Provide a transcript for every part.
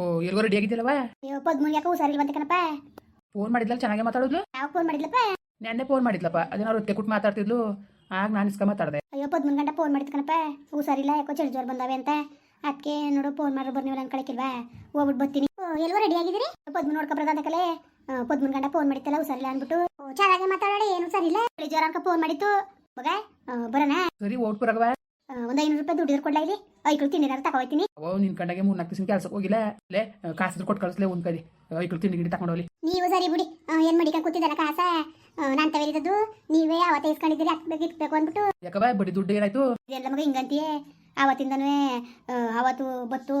ಓ ಎಲ್ಗೋ ready ಆಗಿದ್ದಿಲ್ಲವಾ ಅಯ್ಯೋ ಪದ್ಮನ್ ಯಾಕೆ ಅಂತ ಕಣಪ್ಪ. ಫೋನ್ ಮಾಡಿದ್ಲಲ್ಲ ಚೆನ್ನಾಗೆ ಮಾತಾಡೋದು? ಯಾವ ಫೋನ್ ಮಾಡಿದ್ಲಪ್ಪ? ನೆನ್ನೆ ಫೋನ್ ಮಾಡಿದ್ಲಪ್ಪ. ಅದೇನೋ ರೊತ್ತೆ ಕೊಟ್ಟು ಮಾತಾಡ್ತಿದ್ಲು. ಆಗ ನಾನು ಇಸ್ಕ ಮಾತಾಡ್ದೆ. ಅಯ್ಯೋ ಪದ್ಮನ್ ಗಂಟ ಫೋನ್ ಮಾಡಿದ್ ಕಣಪ್ಪ. ಹುಷಾರಿಲ್ಲ ಯಾಕೋ ಚಳಿ ಜ್ವರ ಬಂದಾವೆ ಅಂತ. ಅದಕ್ಕೆ ನೋಡು ಫೋನ್ ಮಾಡ್ರೆ ಬರ್ನಿವಲ್ಲ ಕಳಕಿಲ್ವಾ ಹೋಗ್ಬಿಟ್ಟು ಬರ್ತೀನಿ. ಓ, ಎಲ್ವೋ ರೆಡಿ ಆಗಿದ್ದೀರಿ? ಪದ್ಮನ್ ನೋಡ್ಕೊಬರ್ದ ಕಲೆ. ಪದ್ಮನ್ ಗಂಟ ಫೋನ್ ಮಾಡಿತ್ತಲ್ಲ ಹುಷಾರಿಲ್ಲ ಅಂದ್ಬಿಟ್ಟು. ಓ, ಚೆನ್ನಾಗಿ ಮಾತಾಡೋಣ ಏನು ಸರಿಲ್ಲ ಚಳಿ ಜ್ವರ ಅನ್ಕ ಫೋನ್ ಮಾಡಿತ್ತು. ಮಗ ಬರೋಣ? ಸರಿ ಓಟ್ ಬರಗವ ಒಂದ್ ಐನೂರು ರೂಪಾಯಿ ದುಡ್ಡು ಕೊಡ್ಲಾ ಇಲ್ಲಿ? ಐಕ್ಳು ತಿಂಡಿನಾರು ತಗೋಯ್ತೀನಿ ಅವ ನಿನ್ ಕಂಡಾಗೆ ಮೂರ್ ನಾಲ್ಕು ದಿವಸ ಕೆಲಸಕ್ಕೆ ಹೋಗಿಲ್ಲ. ಇಲ್ಲೇ ಕಾಸಿದ್ರು ಕೊಟ್ಟು ಕಳಿಸ್ಲೆ ಒಂದ್ ಕದಿ ಐಕ್ಳು ತಿಂಡಿ ಗಿಡಿ ತಗೊಂಡೋಗ್ಲಿ ನೀವು ಸರಿ ಬಿಡಿ. ಆ, ಏನ್ ಮಾಡಿಕ ಕೂತಿದ್ದಲ್ಲ ಕಾಸ? ನಾನು ತವರಿದದ್ದು. ನೀವೇ ಅವತ್ತೇ ಇಸ್ಕೊಂಡಿದ್ದೀರಿ ಹಾಕ್ಬೇಕು ಇಕ್ಬೇಕು ಅಂದ್ಬಿಟ್ಟು. ಯಾಕವ ಬಡ್ಡಿ ದುಡ್ಡು ಏನಾಯ್ತು? ಎಲ್ಲ ಮಗ ಹಿಂಗಂತೀಯೇ? ಆವತ್ತಿಂದನೂ ಅವತ್ತು ಬತ್ತು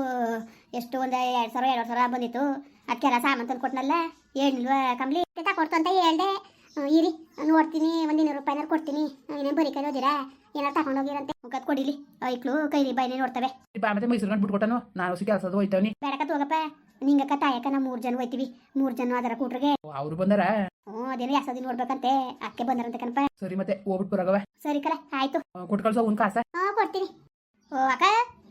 ಎಷ್ಟು ಒಂದು ಎರಡು ಸಾವಿರ ಎರಡು ಸಾವಿರ ಬಂದಿತ್ತು. ಅದಕ್ಕೆಲ್ಲ ಸಾಮಾನು ತಂದು ಕೊಟ್ನಲ್ಲ? ಹೇಳಿಲ್ವ ಕಂಬ್ಲಿ ತಗೊಡ್ತು ಅಂತ ಹೇಳ್ದೆ. ಇರಿ ನೋಡ್ತೀನಿ ಒಂದು ಇನ್ನೂರು ರೂಪಾಯಿನಾರು ಕೊಡ್ತೀನಿ. ಇನ್ನೇನು ಬರೀ ಕೈ ಹೋದಿರಾ? ಏನಾರು ತಗೊಂಡೋಗಿರಂತೆ ಮುಖದ ಕೊಡಿಲಿ. ಐಕ್ಳು ಕೈಲಿ ಬೈನೇ ನೋಡ್ತವೆ. ಬಾ ಮತ್ತೆ ಮೈಸೂರು ಗಂಟು ಬಿಟ್ಕೊಟ್ಟನು? ನಾನು ಕೆಲಸ ಕೆಲಸದ ಹೋಯ್ತವನಿ. ಬೇಡಕ ಹೋಗಪ್ಪ ನಿಂಗಕ್ಕ ತಾಯಕ್ಕ ನಾವು ಮೂರು ಜನ ಹೋಯ್ತೀವಿ. ಮೂರು ಜನ ಅದರ ಕೂಟ್ರಿಗೆ. ಅವ್ರು ಬಂದಾರ? ಹ್ಞೂ ಅದೇನು ಯಾಸದಿ ನೋಡ್ಬೇಕಂತೆ. ಅಕ್ಕೆ ಬಂದರಂತೆ ಕಣಪ್ಪ. ಸರಿ ಮತ್ತೆ ಹೋಗ್ಬಿಟ್ಟು ಬರಗವ ಸರಿ ಕಲ ಆಯ್ತು. ಕೊಟ್ಟು ಕಳ್ಸೋ ಒಂದ್ ಕಾಸ. ಹಾ ಕೊಡ್ತೀನಿ. ಓ ಅಕ್ಕ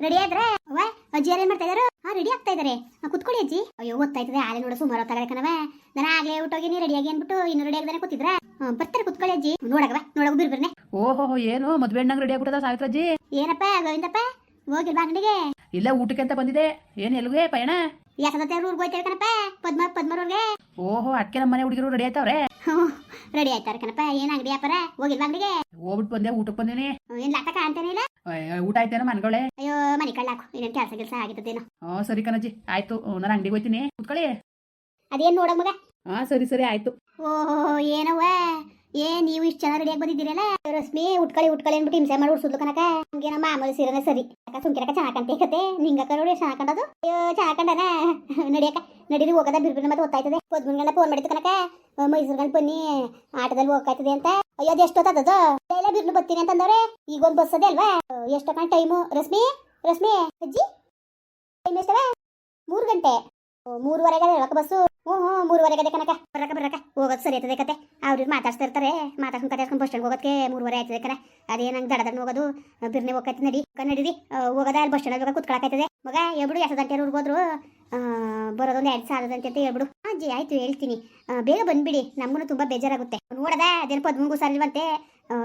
ರೆಡಿ ಆದ್ರೆ ಅವ್ವ ಅಜ್ಜಿ ಏನ್ ಮಾಡ್ತಾ ಇದಾರು? ಹಾ ರೆಡಿ ಆಗ್ತಾ ಇದಾರೆ ಕುತ್ಕೊಳ್ಳಿ ಅಜ್ಜಿ. ಅಯ್ಯೋ ಗೊತ್ತಾಯ್ತದೆ ಆಲೆ ನೋಡೋ ಸುಮಾರು ಹೊತ್ತಾಗದೆ ಕಣವ ನಾನು ಆಗ್ಲೇ ಊಟೋಗಿನಿ ರೆಡಿ ರೆಡಿಯಾಗಿ ಅನ್ಬಿಟ್ಟು ಇನ್ನು ರೆಡಿ ಆಗದಾನೆ ಕೂತಿದ್ರೆ? ಬರ್ತಾರೆ ಕುತ್ಕೊಳ್ಳಿ ಅಜ್ಜಿ. ನೋಡಕ ನೋಡಗ ಬಿರ್ಬಿರ್ನೆ ಓಹೋ ಏನು? ಮದ್ವೆ ಹಣ್ಣಂಗ್ ರೆಡಿ ಆಗ್ಬಿಟ್ಟದ ಸಾವಿತ್ರಜ್ಜಿ? ಏನಪ್ಪ ಗೋವಿಂದಪ್ಪ? ಹೋಗಿಲ್ವಾ ಅಂಗಡಿಗೆ. ಇಲ್ಲ ಊಟಕ್ಕೆ ಅಂತ ಬಂದಿದೆ ಏನ್ ಎಲ್ಗೆ ಪಯಣ? ಯಾಕಂದ್ರೆ ಊರ್ಗೆ ಹೋಯ್ತಾರೆ ಕಣಪ್ಪ ಪದ್ಮ ಪದ್ಮರವ್ರಿಗೆ. ಓಹೋ ಅದಕ್ಕೆ ನಮ್ಮ ಮನೆ ಹುಡುಗಿರು ರೆಡಿ ಆಯ್ತಾವ್ರೆ? ರೆಡಿ ಆಯ್ತಾರೆ ಕಣಪ್ಪ. ಏನ್ ಅಂಗಡಿ ವ್ಯಾಪಾರ? ಹೋಗಿಲ್ವಾ ಅಂಗಡಿಗೆ. ಹೋಗ್ಬಿಟ್ಟು ಬಂದೆ ಊಟಕ್ಕೆ ಬಂದೇನೆ. ಏನ್ ಲಾಟ ಕಾಣ್ತೇನೆ ಇಲ್ಲ. ಊಟ ಆಯ್ತೇನೋ ಮನ್ಗಳೇ ಅಯ್ಯೋ ಮನೆ ಕಳ್ಳಾಕು ಇನ್ನೇನು ಕೆಲಸ ಕೆಲಸ ಆಗಿತ್ತದೇನೋ ಹಾ ಸರಿ ಕಣಜ್ಜಿ. ಆಯ್ತು ನಾನು ಅಂಗಡಿಗೆ ಹೋಯ್ತೀನಿ. ಕುತ್ಕೊಳ್ಳಿ. ಅದೇನ್ ನೋಡ ಮಗ? ಹಾ ಸರಿ ಸರಿ ಆಯ್ತು. ಓಹೋ ಏನವ್ವ? ಏ ನೀವು ಇಷ್ಟು ಚೆನ್ನಾಗಿ ರೆಡಿಯಾಗಿ ಬಂದಿದ್ದೀರಲ್ಲ? ರಶ್ಮಿ ಉಟ್ಕೊಳ್ಳಿ ಉಟ್ಕೊಳ್ಳಿ ಅಂದ್ಬಿಟ್ಟು ಹಿಂಸೆ ಮಾಡಿ ಉಡ್ಸುದು ಕನಕ ನಮ್ಗೆ ನಮ್ಮ ಮಾಮೂಲಿ ಸೀರೆನೇ ಸರಿ. ಅಕ್ಕ ಸುಮ್ಕಿರಕ ಚಾಕಂತೆ ಕತೆ? ನಿಂಗಕ್ಕ ನೋಡಿ ಕಾಣೋದು ಅಯ್ಯೋ ಚೆನ್ನಾಗ್ ಕಂಡನ? ನಡಿಯಕ್ಕ ನಡೀರಿ ಹೋಗದ ಬಿರ್ಬಿನ ಮತ್ತೆ ಗೊತ್ತಾಯ್ತದೆ ಪದ್ಮನ್ಗಂಡ ಫೋನ್ ಮಾಡಿತ್ತು ಕನಕ ಮೈಸೂರು ಗಂಡ ಬನ್ನಿ ಆಟದಲ್ಲಿ ಹೋಗ್ತಾಯ್ತದೆ ಅಂತ. ಅಯ್ಯೋ ಅದು ಎಷ್ಟೊತ್ತದ ಎಲ್ಲ ಬಿರ್ನು ಬರ್ತೀನಿ ಅಂತಂದವ್ರೆ. ಈಗ ಒಂದು ಬಸ್ ಅದೇ ಅಲ್ವಾ? ಎಷ್ಟೊತ್ತ ಟೈಮು ರಶ್ಮಿ ರಶ್ಮಿ ಅಜ್ಜಿ? ಟೈಮ್ ಎಷ್ಟವ? ಮೂರು ಗಂಟೆ. ಮೂರುವರೆಗೆ ಹೇಳಕ ಬಸ್ಸು? ಹ್ಞೂ ಹ್ಞೂ ಮೂರುವರೆಗೆ ಅದೇ ಕನಕ ಬರಕ ಬರಕ. ಹೋಗೋದು ಸರಿ ಆಯ್ತದೆ ಕತೆ. ಅವ್ರು ಮಾತಾಡ್ತಾ ಇರ್ತಾರೆ. ಮಾತಾಡ್ಕೊಂಡು ಕತೆ ಬಸ್ ಸ್ಟ್ಯಾಂಡ್ ಹೋಗೋದಕ್ಕೆ ಮೂರುವರೆ ಆಯ್ತದೆ ಕಣ. ಅದೇ ನಂಗೆ ದಡ ಹೋಗೋದು. ಬಿರ್ನೆ ಹೋಗೈತೆ ನಡಿ. ಆ, ಹೋಗೋದ? ಅಲ್ಲಿ ಬಸ್ ಸ್ಟ್ಯಾಂಡ್ ಹೋಗಿ ಕುತ್ಕೊಳಕೈತದೆ ಮಗ ಹೇಳ್ಬಿಡು ಎಷ್ಟು ಗಂಟೆ ಹೋದ್ರು? ಬರೋದೊಂದು ಎರಡು ಸಾವಿರದಂತೆ ಅಂತ ಹೇಳ್ಬಿಡು. ಅಜ್ಜಿ ಆಯ್ತು ಹೇಳ್ತೀನಿ. ಬೇಗ ಬಂದ್ಬಿಡಿ. ನಮಗೂ ತುಂಬಾ ಬೇಜಾರಾಗುತ್ತೆ. ನೋಡದ? ಅದೇನು ಪದ್ಮಂಗು ಸರಿಲ್ವಂತೆ?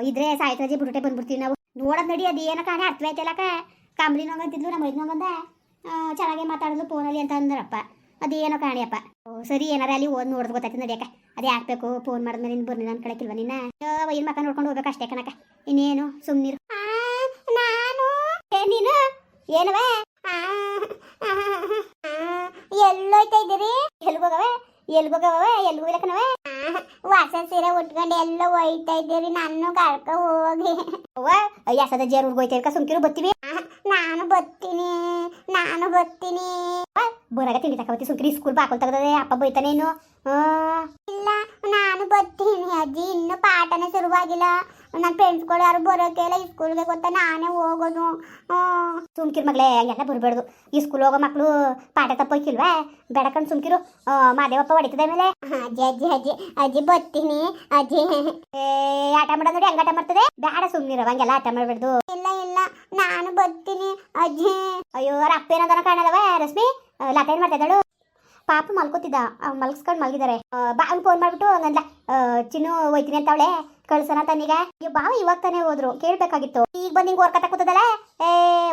ಇದ್ರೆ ಸಾಯ್ತದೆ ಬಿಟ್ಬಿಟ್ಟೆ ಬಂದ್ಬಿಡ್ತೀವಿ ನಾವು. ನೋಡೋದ್ ನಡಿ ಅದು ಏನೋ ಕಾಣೆ ಅರ್ಥ ಆಯ್ತಲ್ಲಕ ಕಾಂಬ್ಲಿ ನೋಗಂತಿದ್ಲು ನಮ್ಮ ಮೈದ್ ನೋಗಂದ ಚೆನ್ನಾಗೆ ಮಾತಾಡಿದ್ಲು ಫೋನಲ್ಲಿ ಅಂತ ಅಂದ್ರಪ್ಪ. ಅದೇನೋ ಕಾಣಿಯಪ್ಪ ಓ, ಸರಿ ಏನಾರ ಅಲ್ಲಿ ಓದ್ ನೋಡಿದ್ ಗೊತ್ತಾಯ್ತು ನಡಿಯಕ್ಕ ಅದೇ ಹಾಕ್ಬೇಕು ಫೋನ್ ಮಾಡಿದ್ಮೇಲೆ ನೀನು ಬರ್ನಿ ನಾನು ಕಳಕಿಲ್ವ ನಿನ್ನ. ವೈನ್ ಮಕ್ಕ ನೋಡ್ಕೊಂಡು ಹೋಗ್ಬೇಕು ಅಷ್ಟೇ ಕಣಕ ಇನ್ನೇನು ಸುಮ್ಮನಿರು ನಾನು ನೀನು? ಏನವ? ಎಲ್ಲೋಯ್ತಾ ಇದ್ದೀರಿ? ಎಲ್ಗೋಗವೆ ಎಲ್ಗೋಗವೆ ಎಲ್ಗೂ ಇಲ್ಲಕನವ ವಾಸ ಸೀರೆ ಉಟ್ಕೊಂಡು ಎಲ್ಲ ಒಯ್ತಾ ಇದ್ದೀರಿ ನಾನು ಕಳ್ಕ ಹೋಗಿ. ಅವ್ವ ಯಾಸದ ಜೇರ್ ಹೋಯ್ತಾ ಸುಮ್ಕಿರು ಬತ್ತೀವಿ. ನಾನು ಬತ್ತೀನಿ ನಾನು ಬತ್ತೀನಿ. ಬರಾಗ ತಿಂಡಿ ತಗೋತಿ ಸುಮ್ಕಿರಿ ಸ್ಕೂಲ್ ಬಾಕಲ್ ತೆಗ್ದದೆ ಅಪ್ಪ ಬೈತಾನೇನು ಬರ್ತೀನಿ ಅಜ್ಜಿ ಇನ್ನು ಪಾಠನೇ ಶುರುವಾಗಿಲ್ಲ. ನನ್ನ ಫ್ರೆಂಡ್ಸ್ಗಳು ಯಾರು ಬರೋಕೆ ಇಲ್ಲ ಸ್ಕೂಲ್ಗೆ ಗೊತ್ತಾ ನಾನೇ ಹೋಗೋದು. ಸುಮ್ಕಿರ್ ಮಗಳೇ ಎಲ್ಲ ಬರಬಾರ್ದು ಈ ಸ್ಕೂಲ್ ಹೋಗೋ ಮಕ್ಕಳು ಪಾಠ ತಪ್ಪೋಯ್ಕಿಲ್ವಾ ಬೆಡಕಂಡು ಸುಮ್ಕಿರು. ಮಾದೇವಪ್ಪ ಹೊಡಿತದೆ ಮೇಲೆ. ಅಜ್ಜಿ ಅಜ್ಜಿ ಅಜ್ಜಿ ಅಜ್ಜಿ ಬರ್ತೀನಿ ಅಜ್ಜಿ. ಏ ಆಟ ಮಾಡೋದು ನೋಡಿ ಹಂಗಾಟ ಮಾಡ್ತದೆ? ಬೇಡ ಸುಮ್ನಿರೋ ಹಂಗೆಲ್ಲ ಆಟ ಮಾಡ್ಬಾರ್ದು ಇಲ್ಲ ಇಲ್ಲ ನಾನು ಬರ್ತೀನಿ ಅಜ್ಜಿ. ಅಯ್ಯೋ ಅವ್ರ ಅಪ್ಪ ಏನದನ ಕಾಣಲ್ವ ರಶ್ಮಿ? ಏನ್ ಮಾಡ್ತಾ ಪಾಪ ಮಲ್ಕೋತಿದ್ದ. ಮಲ್ಸ್ಕೊಂಡು ಮಲಗಿದ್ದಾರೆ ಬಾ ಅವ್ನು ಫೋನ್ ಮಾಡ್ಬಿಟ್ಟು ಆ, ಚಿನ್ನು ಹೋಯ್ತೀನಿ ಅಂತ ಅವಳೆ ಕಳ್ಸೋಣ ಅಯ್ಯೋ ಬಾವ ಇವಾಗ ತಾನೇ ಹೋದ್ರು. ಕೇಳ್ಬೇಕಾಗಿತ್ತು. ಈಗ ಬಂದು ಹಿಂಗೆ ಕೂತದಲ್ಲ? ಏ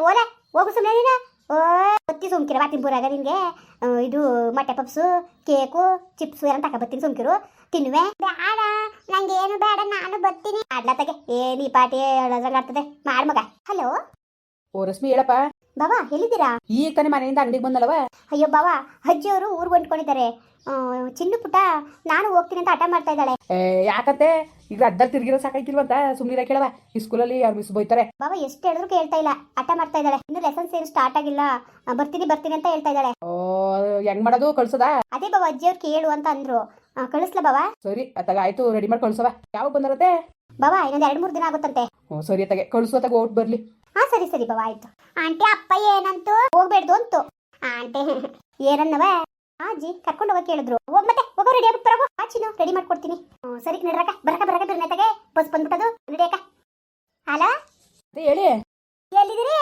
ಓಲೆ ಹೋಗು ಸುಮ್ಮನೆ ನೀನ. ಓ ಬತ್ತಿ ಸುಮ್ಕಿರ ಬಾತಿನ ಪೂರಾಗ ನಿನ್ಗೆ. ಇದು ಮೊಟ್ಟೆ ಪಪ್ಸು ಕೇಕು ಚಿಪ್ಸು ಏನೋ ತಗೊಬತ್ತೀನಿ ಸುಮ್ಕಿರು. ತಿನ್ನುವೆ. ಬೇಡ ನಂಗೆ ಏನು ಬೇಡ ನಾನು ಬರ್ತೀನಿ ಆಡ್ಲತ್ತಗೆ ಏ ಈ ಪಾಟಿ ಆಗ್ತದೆ ಮಾಡ್ ಮಗ. ಹಲೋ? ಓ ರಶ್ಮಿ ಹೇಳಪ್ಪ. ಬಾಬಾ ಎಲ್ಲಿದ್ದೀರಾ? ಈ ತಾನೇ ಮನೆಯಿಂದ ಅಂಗಡಿಗೆ ಬಂದಲ್ಲವ? ಅಯ್ಯೋ ಬಾಬಾ ಅಜ್ಜಿಯವರು ಊರು ಹೊಂಟ್ಕೊಂಡಿದ್ದಾರೆ ಚಿನ್ನು ಪುಟ್ಟ ನಾನು ಹೋಗ್ತೀನಿ ಅಂತ ಹಠ ಮಾಡ್ತಾ ಇದ್ದಾಳೆ. ಏ, ಯಾಕಂತೆ? ಈಗ ಅದ್ದಲ್ಲಿ ತಿರ್ಗಿರೋ ಸಾಕಾಯ್ತಿಲ್ವಂತ ಸುಮ್ಮನೆ ಕೇಳವ ಈ ಸ್ಕೂಲಲ್ಲಿ ಯಾರು ಮಿಸ್ ಬೈತಾರೆ? ಬಾಬಾ ಎಷ್ಟು ಹೇಳಿದ್ರು ಕೇಳ್ತಾ ಇಲ್ಲ. ಹಠ ಮಾಡ್ತಾ ಇದ್ದಾಳೆ. ಇನ್ನು ಲೆಸನ್ಸ್ ಏನು ಸ್ಟಾರ್ಟ್ ಆಗಿಲ್ಲ. ಬರ್ತೀನಿ ಬರ್ತೀನಿ ಅಂತ ಹೇಳ್ತಾ ಇದ್ದಾಳೆ. ಓ ಹೆಂಗ್ ಮಾಡೋದು? ಕಳ್ಸದ? ಅದೇ ಬಾಬಾ ಅಜ್ಜಿಯವ್ರು ಕೇಳು ಅಂತ ಅಂದ್ರು. ಕಳಿಸ್ಲ ಕಳಿಸ್ಲಾ ಬಾವ? ಸರಿ ಅತ್ತಾಗ ಆಯ್ತು ರೆಡಿ ಮಾಡಿ ಕಳ್ಸವ ಯಾವಾಗ ಬಂದರತ್ತೆ? ಬಾವ ಇನ್ನೊಂದು ಎರಡು ಮೂರು ದಿನ ಆಗುತ್ತಂತೆ. ಹ್ಞೂ ಸರಿ ಅತ್ತಾಗೆ ಕಳ್ಸು ಅತ್ತಾಗ ಓಟ್ ಬರ್ಲಿ. ಹಾ ಸರಿ ಸರಿ ಬಾವ ಆಯ್ತು. ಆಂಟಿ ಅಪ್ಪ ಏನಂತು? ಹೋಗ್ಬೇಡ್ದು ಅಂತು. ಆಂಟಿ ಏನನ್ನವ? ಅಜ್ಜಿ ಕರ್ಕೊಂಡು ಹೋಗಕ್ಕೆ ಹೇಳಿದ್ರು. ಹೋಗ್ ಮತ್ತೆ ಹೋಗೋ ರೆಡಿ ಆಗ್ಬಿಟ್ಟು ಆಚಿನು ರೆಡಿ ಮಾಡ್ಕೊಡ್ತೀನಿ. ಸರಿ ನಡ್ರಕ ಬರಕ ಬರಕ ಬಿರ್ನೆತಾಗೆ ಬಸ್ ಬಂದ್ಬಿಟ್ಟದು. ನಡಿಯಕ್ಕ ಹಲೋ? ಅದೇ ಹೇಳಿ. ಎಲ್ಲಿದ್ದೀರಿ?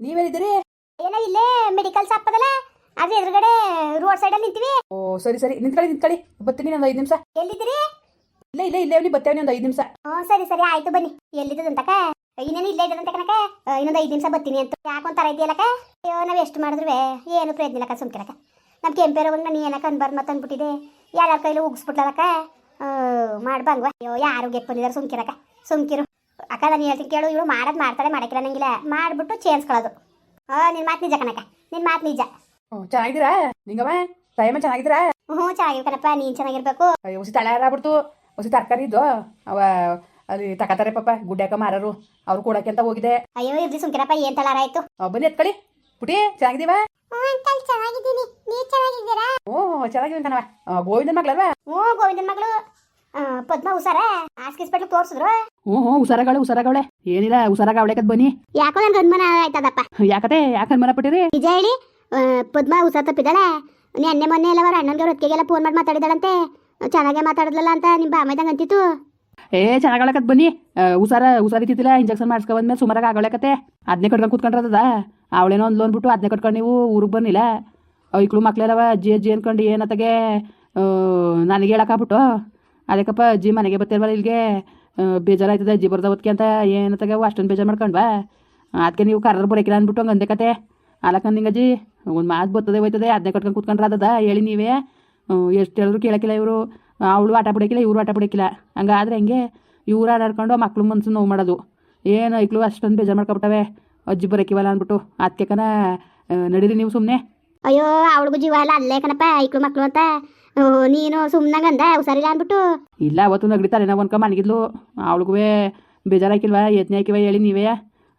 ನೀವೆಲ್ಲಿದ್ದೀರಿ? ಏನೋ ಇಲ್ಲೇ ಮೆಡಿಕಲ್ ಶಾಪ್ ಅದಲ್ಲ. ಅದ್ರ ಎದುರುಗಡೆ ರೋಡ್ ಸೈಡ್ ಅಲ್ಲಿ ನಿಂತೀವಿ. ಓ ಸರಿ ಸರಿ. ನಿಂತ್ಕೊಳ್ಳಿ ನಿಂತ್ಕೊಳ್ಳಿ. ಬರ್ತೀನಿ ಒಂದು ಐದು ನಿಮಿಷ. ಎಲ್ಲಿದ್ದೀರಿ? ಇಲ್ಲ ಇಲ್ಲ ಇಲ್ಲೇ ಅವನಿ ಬರ್ತೇವೆ ಒಂದು ಐದು ನಿಮಿಷ. ಹ್ಞೂ ಸರಿ ಸರಿ ಆಯ್ತು ಬನ್ನಿ. ಎಲ್ಲಿದ್ದದಂತಕ ಇನ್ನೇನು ಇಲ್ಲೇ ಇದ್ದದಂತ ಕನಕ ಇನ್ನೊಂದು ಐದು ನಿಮಿಷ ಬರ್ತೀನಿ ಅಂತ. ಯಾಕೊಂತಾರ ಇದೆಯಲ್ಲಕ ಅಯ್ಯೋ ನಾವು ಎಷ್ಟು ಮಾಡಿದ್ರು ಏನು ಪ್ರಯತ್ನ ಇಲ್ಲಕ ಸುಮ್ಕಿರಕ ನಮ್ಮ ಕೆಂಪೇರವಾಗ ನಾನು ಏನಕ್ಕ ಅನ್ಬಾರ್ದು ಮತ್ತೆ ಅಂದ್ಬಿಟ್ಟಿದೆ ಯಾರ್ಯಾರ ಕೈಲಿ ಉಗಿಸ್ಬಿಟ್ಲಕ್ಕ ಮಾಡ್ಬಂಗ್ವ ಅಯ್ಯೋ ಯಾರು ಗೆಟ್ ಬಂದಿದ್ದಾರೆ ಸುಮ್ಕಿರಕ ಸುಮ್ಕಿರು ಅಕ್ಕ ನಾನು ಹೇಳ್ತೀನಿ ಕೇಳು ಇವಳು ಮಾಡೋದು ಮಾಡ್ತಾಳೆ ಮಾಡಕ್ಕಿಲ್ಲ ನಂಗಿಲ್ಲ ಮಾಡ್ಬಿಟ್ಟು ಚೇನ್ಸ್ಕೊಳ್ಳೋದು ಹಾಂ ನಿನ್ನ ಮಾತು ನಿಜ ಕನಕ ನಿನ್ನ ಮಾತು ನಿಜ. ಹ್ಞೂ ಚೆನ್ನಾಗಿದ್ದೀರಾ? ನಿಂಗವ ಟೈಮ ಚೆನ್ನಾಗಿದ್ದೀರಾ? ಹ್ಞೂ ಚೆನ್ನಾಗಿರ್ಕನಪ್ಪ ನೀನು ಚೆನ್ನಾಗಿರ್ಬೇಕು. ಅಯ್ಯೋ ತಳ ಆಗ್ಬಿಡ್ತು ಹೊಸಿ ತರಕಾರಿ ಇದ್ದು ಅವ ಅಲ್ಲಿ ತಕತಾರೆ ಪಾಪ ಗುಡ್ಡ್ಯಾಕ ಮಾರರು ಅವ್ರು ಕೊಡಕ್ಕೆ ಅಂತ ಹೋಗಿದೆ ಅಯ್ಯೋ ಇರ್ಲಿ ಸುಮ್ಕಿರಪ್ಪ ಏನ್ ತಲಾರ ಆಯ್ತು? ಬನ್ನಿ ಎತ್ಕೊಳ್ಳಿ ಪುಟಿ ಚೆನ್ನಾಗಿದೀವ ಓ ಚೆನ್ನಾಗಿದ್ದೀನಿ ಕಣವ ಗೋವಿಂದನ್ ಮಗ್ಳಲ್ವಾ? ಹ್ಞೂ ಗೋವಿಂದನ ಮಗಳು. ಪದ್ಮ ಹುಷಾರ? ಹಾಸ್ಪಿಟ್ಲ್ ತೋರ್ಸಿದ್ರು. ಹ್ಞೂ ಹ್ಞೂ ಹುಷಾರಾಗವಳೆ. ಹುಷಾರಾಗವಳೆ ಏನಿಲ್ಲ ಹುಷಾರಾಗ ಅವಳೆಕದ್ ಬನ್ನಿ. ಯಾಕೋ ನನ್ಗೆ ಅನುಮಾನ ಆಯ್ತದಪ್ಪ. ಯಾಕತೆ ಯಾಕೆ ಅನುಮಾನ ಪಟ್ಟಿರಿ? ನಿಜ ಹೇಳಿ ಪದ್ಮ ಹುಷಾರ್ ತಪ್ಪಿದ್ದಾಳೆ. ನೆನ್ನೆ ಮೊನ್ನೆ ಎಲ್ಲ ಅವ್ರ ಅಣ್ಣನ್ಗೆ ಅವ್ರ ಹೊತ್ತಿಗೆಲ್ಲ ಫೋನ್ ಮಾಡಿ ಮಾತಾಡಿದಾಳಂತೆ ಚೆನ್ನಾಗೇ ಮಾತಾಡಿದ್ಲಲ್ಲ ಅಂತ ನಿಮ್ಮ ಬಾಮೈದಂಗೆ ಅಂತಿತ್ತು? ಏ ಚೆನ್ನಾಗಳಕತ್ ಬನ್ನಿ. ಹುಷಾರ ಹುಷಾರಿತಿಲ್ಲ ಇಂಜೆಕ್ಷನ್ ಮಾಡಿಸ್ಕೊ ಬಂದ್ಮೇಲೆ ಸುಮಾರಾಗ ಆಗಳಕತ್ತೆ. ಅದನ್ನೇ ಕಟ್ಕೊಂಡು ಕೂತ್ಕೊಂಡ್ರದ ಅವಳೇನೋ ಒಂದು ಲೋನ್ ಬಿಟ್ಟು ಅದನ್ನೇ ಕಟ್ಕೊಂಡು ನೀವು ಊರಿಗೆ ಬಂದಿಲ್ಲ ಐಕ್ಳು ಮಕ್ಳೆಲ್ಲವ ಅಜ್ಜಿ ಅಜ್ಜಿ ಅನ್ಕೊಂಡು ಏನತ್ತಗೆ ನನಗೆ ಹೇಳಕ್ಕಾಗ್ಬಿಟ್ಟು. ಅದಕ್ಕಪ್ಪ, ಅಜ್ಜಿ ಮನೆಗೆ ಬರ್ತಿಲ್ವಲ್ಲ ಇಲ್ಲಿಗೆ ಬೇಜಾರಾಯ್ತದೆ, ಅಜ್ಜಿ ಓದ್ಕೆ ಅಂತ ಏನತ್ತಗೆ ಅಷ್ಟೊಂದು ಬೇಜಾರು ಮಾಡ್ಕೊಂಡ್ವಾ? ಅದಕ್ಕೆ ನೀವು ಕರ್ರ ಬರೋಕಿಲ್ಲ ಅಂದ್ಬಿಟ್ಟು ಹಂಗೆ ಅಂದೆ ಕತೆ. ಅಲಕಂದ್ ಅಜ್ಜಿ ಒಂದು ಮಾತು ಬರ್ತದೆ ಹೋಯ್ತದೆ ಅದನ್ನೇ ಕಟ್ಕೊಂಡು ಅದದ? ಹೇಳಿ ನೀವೇ. ಎಷ್ಟು ಹೇಳಿದ್ರು ಕೇಳಕ್ಕಿಲ್ಲ ಇವರು. ಅವಳು ಆಟ ಬಿಡಕ್ಕಿಲ್ಲ ಇವರು ಆಟ ಬಿಡಕ್ಕಿಲ್ಲ ಹಂಗಾದ್ರೆ ಹೆಂಗೆ? ಇವ್ರು ಆಟಾಡ್ಕೊಂಡು ಮಕ್ಳು ಮನ್ಸು ನೋವು ಮಾಡೋದು. ಏನು ಐಕ್ಳು ಅಷ್ಟೊಂದು ಬೇಜಾರು ಮಾಡ್ಕೊಬಿಟ್ಟವೆ? ಅಜ್ಜಿ ಬರೋಕಿವಲ್ಲ ಅಂದ್ಬಿಟ್ಟು ಅದಕ್ಕೆ ಕನ ನಡೀರಿ ನೀವು ಸುಮ್ಮನೆ ಅಯ್ಯೋ ಅವಳಿಗೂ ಜೀವ ಎಲ್ಲ ಅಲ್ಲೇ ಕಣಪ್ಪ ಐಕ್ಳು ಮಕ್ಳು ಅಂತ. ನೀನು ಸುಮ್ಮನಂಗೆ ಅಂದ ಹುಷಾರಿಲ್ಲ ಅಂದ್ಬಿಟ್ಟು ಇಲ್ಲ ಅವತ್ತು ನಗಡಿತಾರೆ ನಾವು ಅನ್ಕೊ ಮನಗಿದ್ಲು. ಅವಳಿಗೂ ಬೇಜಾರಾಕಿಲ್ವಾ ಯತ್ನೆ ಹಾಕಿವ ಹೇಳಿ ನೀವೇ.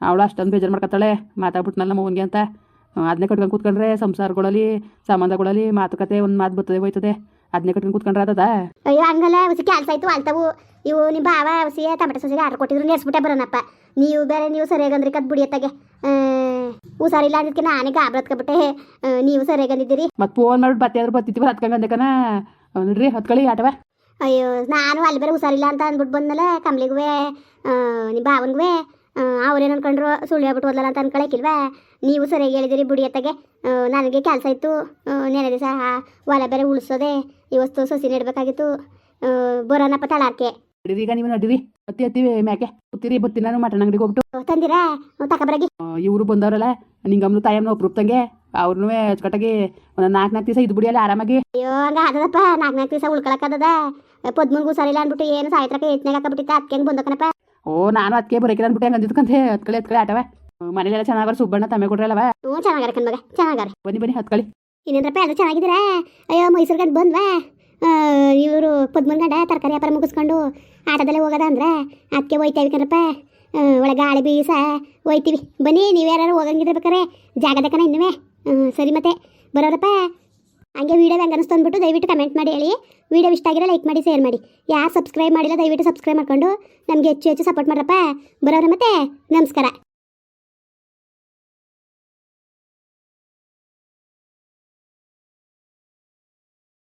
ಅವಳು ಅಷ್ಟೊಂದು ಬೇಜಾರು ಮಾಡ್ಕೊತಾಳೆ. ಮಾತಾಡ್ಬಿಟ್ನಲ್ಲ ಮಗನಿಗೆ ಅಂತ. ಅದನ್ನೇ ಕಟ್ಕೊಂಡು ಕೂತ್ಕೊಂಡ್ರೆ ಸಂಸಾರಗಳಲ್ಲಿ ಸಂಬಂಧಗಳಲ್ಲಿ ಮಾತುಕತೆ ಒಂದು ಮಾತು ಬರ್ತದೆ ಹೋಯ್ತದೆ. ಅದನ್ನೇ ಕಟ್ಕೊಂಡು ಕೂತ್ಕೊಂಡ್ರೆ ಅದದ ಅಯ್ಯೋ ಹಂಗಲ್ಲ ಹುಸಿ ಕೆಲಸ ಆಯ್ತು ಅಲ್ತವು ಇವು ನಿಮ್ಮ ಭಾವ ಹುಸಿಗೆ ಟಮಟೆ ಸೊಸಿಗೆ ಆರ್ಡರ್ ಕೊಟ್ಟಿದ್ರು ನೆರ್ಸ್ಬಿಟ್ಟೆ ಬರೋಣಪ್ಪ. ನೀವು ಬೇರೆ ನೀವು ಸರಿಯಾಗಂದ್ರಿ ಕದ್ ಬುಡಿಯತ್ತಾಗೆ ಹುಷಾರಿಲ್ಲ ಅಂದಿದ್ಕೆ ನಾನೇ ಗಾಬ್ರತ್ಕೊಬಿಟ್ಟೆ ನೀವು ಸರಿಯಾಗಂದಿದ್ದೀರಿ ಮತ್ತೆ ಫೋನ್ ಮಾಡ್ಬಿಟ್ಟು ಬತ್ತೆ ಆದ್ರೂ ಬತ್ತಿತ್ತೀವಿ ಹತ್ಕಂಗೆ ಅಂದಕನ ನೋಡ್ರಿ ಹತ್ಕೊಳ್ಳಿ ಆಟವ. ಅಯ್ಯೋ ನಾನು ಅಲ್ಲಿ ಬೇರೆ ಹುಷಾರಿಲ್ಲ ಅಂತ ಅಂದ್ಬಿಟ್ಟು ಬಂದಮೇಲೆ ಕಮ್ಲಿಗೂ ನಿಮ್ಮ ಭಾವನ್ಗೂ ಅವ್ರೇನು ಅನ್ಕೊಂಡ್ರು ಸುಳ್ಳು ಹೇಳ್ಬಿಟ್ಟು ಅಂತ ಅನ್ಕೊಳಕಿಲ್ವಾ? ನೀವು ಸರಿಯಾಗಿ ಹೇಳಿದಿರಿ ಬುಡಿಯತ್ತಾಗೆ ಅತ್ತಗೆ. ನನಗೆ ಕೆಲಸ ಇತ್ತು. ನೆನೆ ದಿವಸ ಹೊಲ ಬೇರೆ ಉಳಿಸೋದೆ. ಇವತ್ತು ಸಸಿ ನೆಡಬೇಕಾಗಿತ್ತು. ಬರೋಣಪ್ಪ ತಳಾರ್ಕೆ. ಈಗ ನೀವು ನಡೀರಿ ಹತ್ತಿ ಅತ್ತಿ ಮ್ಯಾಕೆ ಕೂತೀರಿ ಬತ್ತೀನಿ ನಾನು ಮಟನ್ ಅಂಗಡಿಗೆ ಹೋಗ್ಬಿಟ್ಟು. ತಂದಿರಾ? ತಕಬರಾಗಿ ಇವರು ಬಂದವರಲ್ಲ ನಿಂಗಮ್ನು ತಾಯಮ್ಮನ ಒಪ್ರೂಪ್ತಂಗೆ ಅವ್ರನ್ನೂ ಅಚ್ಚುಕಟ್ಟಾಗಿ ಒಂದು ನಾಲ್ಕು ನಾಲ್ಕು ದಿವಸ ಇದು ಬಿಡಿಯಲ್ಲ ಆರಾಮಾಗಿ. ಅಯ್ಯೋ ಹಂಗ ಆದದಪ್ಪ. ನಾಲ್ಕು ನಾಲ್ಕು ದಿವಸ ಉಳ್ಕೊಳಕ್ಕದ ಪದ್ಮಂಗು ಸರಿಲ್ಲ ಅಂದ್ಬಿಟ್ಟು ಏನು ಸಾಯ್ತ್ರಕ್ಕೆ ಎತ್ನಾಗ ಹಾಕಬಿಟ್ಟಿತ್ತ. ಅದಕ್ಕೆ ಹೆಂಗೆ ಬಂದಕನಪ್ಪ ಓ ನಾನು ಅದಕ್ಕೆ ಬರೋಕೆ ಅಂದ್ಬಿಟ್ಟು ಹೆಂಗೆ ಅಂದಿದ್ಕಂತೆ ಹತ್ಕಳಿ ಹತ್ಕಳಿ ಆಟವ. ಮನೇಲೆಲ್ಲ ಚೆನ್ನಾಗಿ ಸುಬ್ಬಣ್ಣ ತಮ್ಮೆ ಕೊಡ್ರಲ್ಲವ ಹ್ಞೂ ಚೆನ್ನಾಗಾರ ಕಣ್ಮಗ ಚೆನ್ನಾಗಾರ. ಬನ್ನಿ ಬನ್ನಿ ಹತ್ಕಳಿ ಇನ್ನೇನ್ರಪ್ಪ ಎಲ್ಲ ಚೆನ್ನಾಗಿದ್ದೀರಾ ಅಯ್ಯೋ ಮೈಸೂರು ಗಂಟು ಬಂದ್ವಾ. ಇವರು ಪದ್ಮನ್ ಗಂಡ ತರಕಾರಿ ವ್ಯಾಪಾರ ಮುಗಿಸ್ಕೊಂಡು ಆಟೋದಲ್ಲೇ ಹೋಗೋದ ಅಂದ್ರೆ ಅದಕ್ಕೆ ಹೋಯ್ತೇವೆ ಕಣಪ್ಪ ಒಳಗೆ ಗಾಳಿ ಬೀಸ ಹೋಯ್ತೀವಿ. ಬನ್ನಿ ನೀವು ಯಾರು ಹೋಗಂಗಿದ್ರೆ ಬೇಕಾರೆ ಇನ್ನುವೇ. ಸರಿ ಮತ್ತೆ ಬರೋರಪ್ಪ. ಹಂಗೆ ವೀಡಿಯೋ ಹೆಂಗೆ ಅನಿಸ್ತು ಅಂದ್ಬಿಟ್ಟು ದಯವಿಟ್ಟು ಕಮೆಂಟ್ ಮಾಡಿ ಹೇಳಿ. ವೀಡಿಯೋ ಇಷ್ಟ ಆಗಿರೋ ಲೈಕ್ ಮಾಡಿ ಶೇರ್ ಮಾಡಿ. ಯಾರು ಸಬ್ಸ್ಕ್ರೈಬ್ ಮಾಡಿಲ್ಲ ದಯವಿಟ್ಟು ಸಬ್ಸ್ಕ್ರೈಬ್ ಮಾಡ್ಕೊಂಡು ನಮಗೆ ಹೆಚ್ಚು ಹೆಚ್ಚು ಸಪೋರ್ಟ್ ಮಾಡ್ರಪ್ಪ. ಬರೋರು ಮತ್ತೆ, ನಮಸ್ಕಾರ.